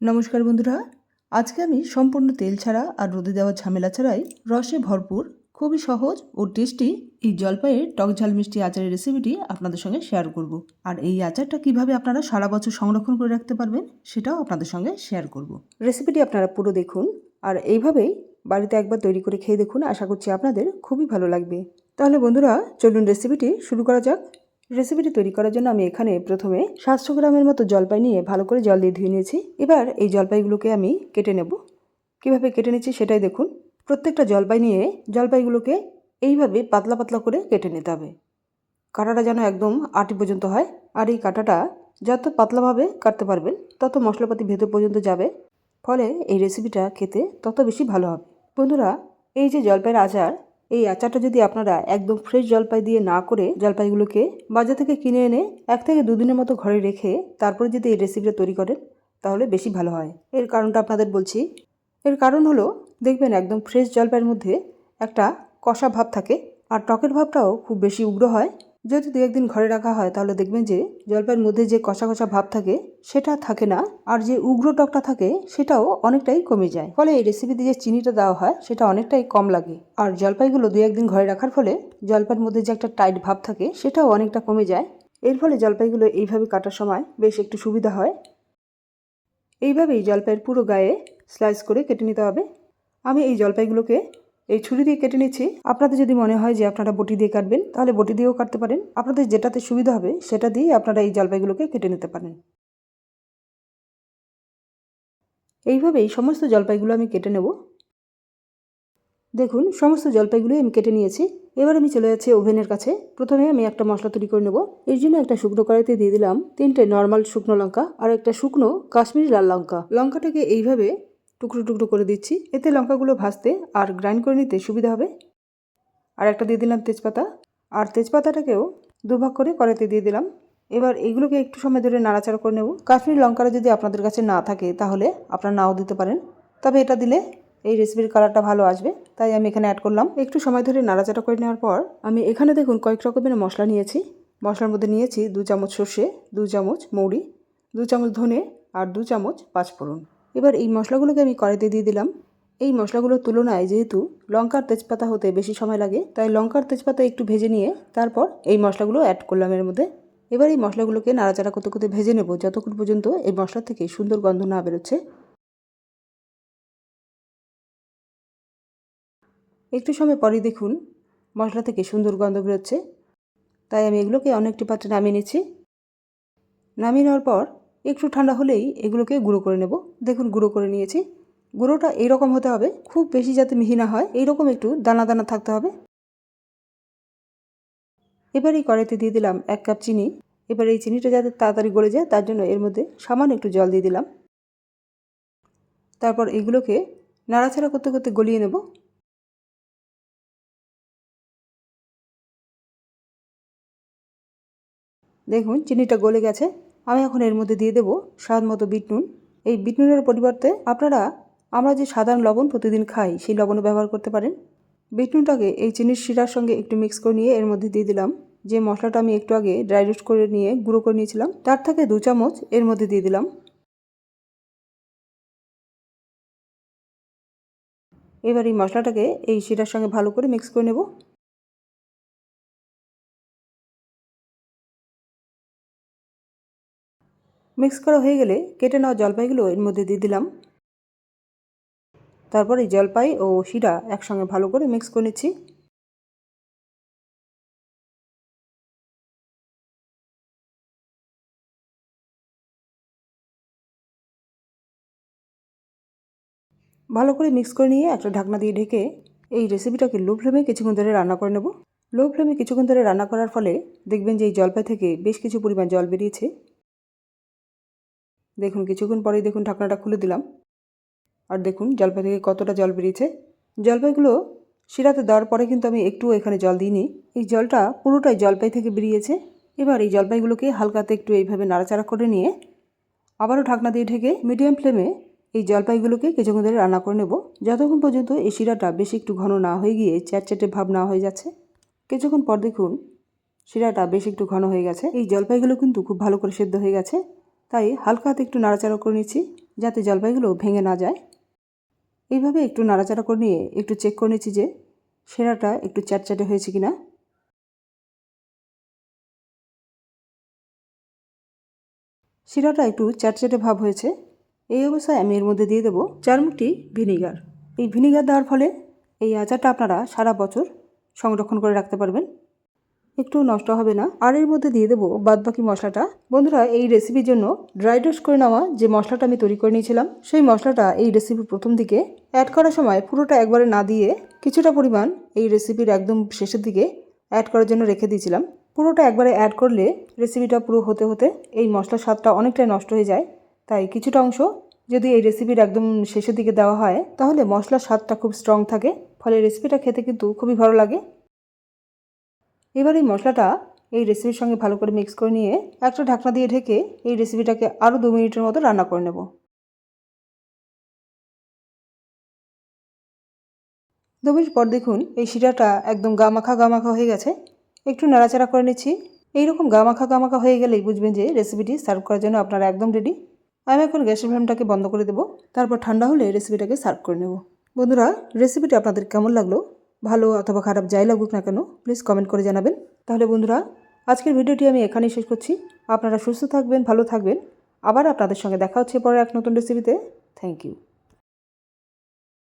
নমস্কার বন্ধুরা, আজকে আমি সম্পূর্ণ তেল ছাড়া আর রোদে দেওয়া ঝামেলা ছাড়াই রসে ভরপুর, খুবই সহজ ও টেস্টি এই জলপাইয়ের টক ঝাল মিষ্টি আচারের রেসিপিটি আপনাদের সঙ্গে শেয়ার করব। আর এই আচারটা কীভাবে আপনারা সারা বছর সংরক্ষণ করে রাখতে পারবেন, সেটাও আপনাদের সঙ্গে শেয়ার করব। রেসিপিটি আপনারা পুরো দেখুন, আর এইভাবেই বাড়িতে একবার তৈরি করে খেয়ে দেখুন, আশা করছি আপনাদের খুবই ভালো লাগবে। তাহলে বন্ধুরা, চলুন রেসিপিটি শুরু করা যাক। রেসিপিটি তৈরি করার জন্য আমি এখানে প্রথমে সাতশো গ্রামের মতো জলপাই নিয়ে ভালো করে জল দিয়ে ধুয়ে নিয়েছি। এবার এই জলপাইগুলোকে আমি কেটে নেব। কীভাবে কেটে নিচ্ছি সেটাই দেখুন। প্রত্যেকটা জলপাই নিয়ে জলপাইগুলোকে এইভাবে পাতলা পাতলা করে কেটে নিতে হবে। কাটাটা যেন একদম আটি পর্যন্ত হয় আর এই কাটাটা যত পাতলাভাবে কাটতে পারবেন, তত মশলাপাতি ভেতর পর্যন্ত যাবে। ফলে এই রেসিপিটা খেতে তত বেশি ভালো হবে। বন্ধুরা, এই যে জলপাইয়ের আচার এই আচারটা যদি আপনারা একদম ফ্রেশ জলপাই দিয়ে না করে জলপাইগুলোকে বাজার থেকে কিনে এনে এক থেকে দুদিনের মতো ঘরে রেখে তারপরে যদি এই রেসিপিটা তৈরি করেন, তাহলে বেশি ভালো হয়। এর কারণটা আপনাদের বলছি। এর কারণ হলো, দেখবেন একদম ফ্রেশ জলপাইয়ের মধ্যে একটা কষা ভাব থাকে, আর টকের ভাবটাও খুব বেশি উগ্র হয়। যদি দু একদিন ঘরে রাখা হয়, তাহলে দেখবেন যে জলপাইয়ের মধ্যে যে কষা কষা ভাব থাকে, সেটা থাকে না। আর যে উগ্র টকটা থাকে, সেটাও অনেকটাই কমে যায়। ফলে এই রেসিপিতে যে চিনিটা দেওয়া হয়, সেটা অনেকটাই কম লাগে। আর জলপাইগুলো দু একদিন ঘরে রাখার ফলে জলপাইয়ের মধ্যে যে একটা টাইট ভাব থাকে, সেটাও অনেকটা কমে যায়। এর ফলে জলপাইগুলো এইভাবে কাটার সময় বেশ একটু সুবিধা হয়। এইভাবেই জলপাইয়ের পুরো গায়ে স্লাইস করে কেটে নিতে হবে। আমি এই জলপাইগুলোকে এই ছুরি দিয়ে কেটে নিচ্ছি। আপনাদের যদি মনে হয় যে আপনারা বটি দিয়ে কাটবেন, তাহলে বটি দিয়েও কাটতে পারেন। আপনাদের যেটাতে সুবিধা হবে, সেটা দিয়ে আপনারা এই জলপাইগুলোকে কেটে নিতে পারেন। এইভাবেই সমস্ত জলপাইগুলো আমি কেটে নেব। দেখুন, সমস্ত জলপাইগুলোই আমি কেটে নিয়েছি। এবার আমি চলে যাচ্ছি ওভেনের কাছে। প্রথমে আমি একটা মশলা তৈরি করে নেব। এর জন্য একটা শুকনো কড়াইতে দিয়ে দিলাম তিনটে নর্মাল শুকনো লঙ্কা আর একটা শুকনো কাশ্মীরি লাল লঙ্কা। লঙ্কাটাকে এইভাবে টুকরো টুকরো করে দিচ্ছি। এতে লঙ্কাগুলো ভাজতে আর গ্রাইন্ড করে নিতে সুবিধা হবে। আর একটা দিয়ে দিলাম তেজপাতা। আর তেজপাতাটাকেও দুভাগ করে কড়াইতে দিয়ে দিলাম। এবার এগুলোকে একটু সময় ধরে নাড়াচাড়া করে নেব। কাশ্মীরি লঙ্কাটা যদি আপনাদের কাছে না থাকে, তাহলে আপনারা নাও দিতে পারেন। তবে এটা দিলে এই রেসিপির কালারটা ভালো আসবে। তাই আমি এখানে অ্যাড করলাম। একটু সময় ধরে নাড়াচাড়া করে নেওয়ার পর আমি এখানে দেখুন কয়েক রকমের মশলা নিয়েছি। মশলার মধ্যে নিয়েছি দু চামচ সর্ষে, দু চামচ মৌরি, দু চামচ ধনে আর দু চামচ পাঁচফোড়ন। এবার এই মশলাগুলোকে আমি কড়াইতে দিয়ে দিলাম। এই মশলাগুলোর তুলনায় যেহেতু লঙ্কার তেজপাতা হতে বেশি সময় লাগে, তাই লঙ্কার তেজপাতা একটু ভেজে নিয়ে তারপর এই মশলাগুলো অ্যাড করলাম এর মধ্যে। এবার এই মশলাগুলোকে নাড়াচাড়া করতে করতে ভেজে নেব যতক্ষণ পর্যন্ত এই মশলা থেকে সুন্দর গন্ধ না বেরোচ্ছে। একটু সময় পরেই দেখুন মশলা থেকে সুন্দর গন্ধ বেরোচ্ছে। তাই আমি এগুলোকে অনেকটি পাত্রে নামিয়ে নিচ্ছি। নামিয়ে নেওয়ার পর একটু ঠান্ডা হলেই এগুলোকে গুঁড়ো করে নেব। দেখুন, গুঁড়ো করে নিয়েছি। গুঁড়োটা এইরকম হতে হবে, খুব বেশি যাতে মিহি না হয়, এইরকম একটু দানা দানা থাকতে হবে। এবার এই কড়াইতে দিয়ে দিলাম এক কাপ চিনি। এবার এই চিনিটা যাতে তাড়াতাড়ি গলে যায়, তার জন্য এর মধ্যে সামান্য একটু জল দিয়ে দিলাম। তারপর এগুলোকে নাড়াচাড়া করতে করতে গলিয়ে নেব। দেখুন, চিনিটা গলে গেছে। আমি এখন এর মধ্যে দিয়ে দেবো স্বাদ মতো বিট নুন এই বিট নুনের পরিবর্তে আপনারা, আমরা যে সাধারণ লবণ প্রতিদিন খাই, সেই লবণও ব্যবহার করতে পারেন। বিট নুনটাকে এই চিনির শিরার সঙ্গে একটু মিক্স করে নিয়ে এর মধ্যে দিয়ে দিলাম। যে মশলাটা আমি একটু আগে ড্রাই রোস্ট করে নিয়ে গুঁড়ো করে নিয়েছিলাম, তার থেকে দু চামচ এর মধ্যে দিয়ে দিলাম। এবার এই মশলাটাকে এই শিরার সঙ্গে ভালো করে মিক্স করে নেব। মিক্স করা হয়ে গেলে কেটে নেওয়া জলপাইগুলো এর মধ্যে দিয়ে দিলাম। তারপর এই জলপাই ও শিরা একসঙ্গে ভালো করে মিক্স করে নিচ্ছি। ভালো করে মিক্স করে নিয়ে একটা ঢাকনা দিয়ে ঢেকে এই রেসিপিটাকে লো ফ্লেমে কিছুক্ষণ ধরে রান্না করে নেব। লো ফ্লেমে কিছুক্ষণ ধরে রান্না করার ফলে দেখবেন যে এই জলপাই থেকে বেশ কিছু পরিমাণ জল বেরিয়েছে। দেখুন, কিছুক্ষণ পরেই দেখুন ঢাকনাটা খুলে দিলাম। আর দেখুন জলপাই থেকে কতটা জল বেরিয়েছে। জলপাইগুলো শিরাতে দেওয়ার পরে কিন্তু আমি একটুও এখানে জল দিইনি। এই জলটা পুরোটাই জলপাই থেকে বেরিয়েছে। এবার এই জলপাইগুলোকে হালকাতে একটু এইভাবে নাড়াচাড়া করে নিয়ে আবারও ঢাকনা দিয়ে ঢেকে মিডিয়াম ফ্লেমে এই জলপাইগুলোকে কিছুক্ষণ ধরে রান্না করে নেব। যতক্ষণ পর্যন্ত এই শিরাটা বেশি একটু ঘন না হয়ে গিয়ে চ্যাটচ্যাটে ভাব না হয়ে যাচ্ছে, কিছুক্ষণ পর দেখুন শিরাটা বেশ একটু ঘন হয়ে গেছে। এই জলপাইগুলো কিন্তু খুব ভালো করে সেদ্ধ হয়ে গেছে। তাই হালকা হাতে একটু নাড়াচাড়া করে নিচ্ছি যাতে জলপাইগুলো ভেঙে না যায়। এইভাবে একটু নাড়াচাড়া করে নিয়ে একটু চেক করে নিচ্ছি যে সেরাটা একটু চ্যাটচ্যাটে হয়েছে কিনা। শিরাটা একটু চ্যাটচ্যাটে ভাব হয়েছে। এই অবস্থায় আমি এর মধ্যে দিয়ে দেবো চার মুঠি ভিনিগার। এই ভিনিগার দেওয়ার ফলে এই আচারটা আপনারা সারা বছর সংরক্ষণ করে রাখতে পারবেন। একটু নষ্ট হবে না। আর এর মধ্যে দিয়ে দেবো বাদবাকি মশলাটা। বন্ধুরা, এই রেসিপির জন্য ড্রাই রোস্ট করে নেওয়া যে মশলাটা আমি তৈরি করে নিয়েছিলাম, সেই মশলাটা এই রেসিপির প্রথম দিকে অ্যাড করার সময় পুরোটা একবারে না দিয়ে কিছুটা পরিমাণ এই রেসিপির একদম শেষের দিকে অ্যাড করার জন্য রেখে দিয়েছিলাম। পুরোটা একবারে অ্যাড করলে রেসিপিটা পুরো হতে হতে এই মশলার স্বাদটা অনেকটাই নষ্ট হয়ে যায়। তাই কিছুটা অংশ যদি এই রেসিপির একদম শেষের দিকে দেওয়া হয়, তাহলে মশলার স্বাদটা খুব স্ট্রং থাকে। ফলে রেসিপিটা খেতে কিন্তু খুবই ভালো লাগে। এবার এই মশলাটা এই রেসিপির সঙ্গে ভালো করে মিক্স করে নিয়ে একটা ঢাকনা দিয়ে ঢেকে এই রেসিপিটাকে আরও দু মিনিটের মতো রান্না করে নেব। দু মিনিট পর দেখুন এই শিরাটা একদম গামাখা গামাখা হয়ে গেছে। একটু নাড়াচাড়া করে নিচ্ছি। এইরকম গামাখা গামাখা হয়ে গেলেই বুঝবেন যে রেসিপিটি সার্ভ করার জন্য আপনারা একদম রেডি আমি এখন গ্যাসের ফ্লেমটাকে বন্ধ করে দেবো। তারপর ঠান্ডা হলে রেসিপিটাকে সার্ভ করে নেব। বন্ধুরা রেসিপিটি আপনাদের কেমন লাগল? ভালো অথবা খারাপ যাই লাগুক না কেন প্লিজ কমেন্ট করে জানাবেন। তাহলে বন্ধুরা, আজকের ভিডিওটি আমি এখানেই শেষ করছি। আপনারা সুস্থ থাকবেন, ভালো থাকবেন। আবার আপনাদের সঙ্গে দেখা হচ্ছে পরে এক নতুন রেসিপিতে থ্যাংক ইউ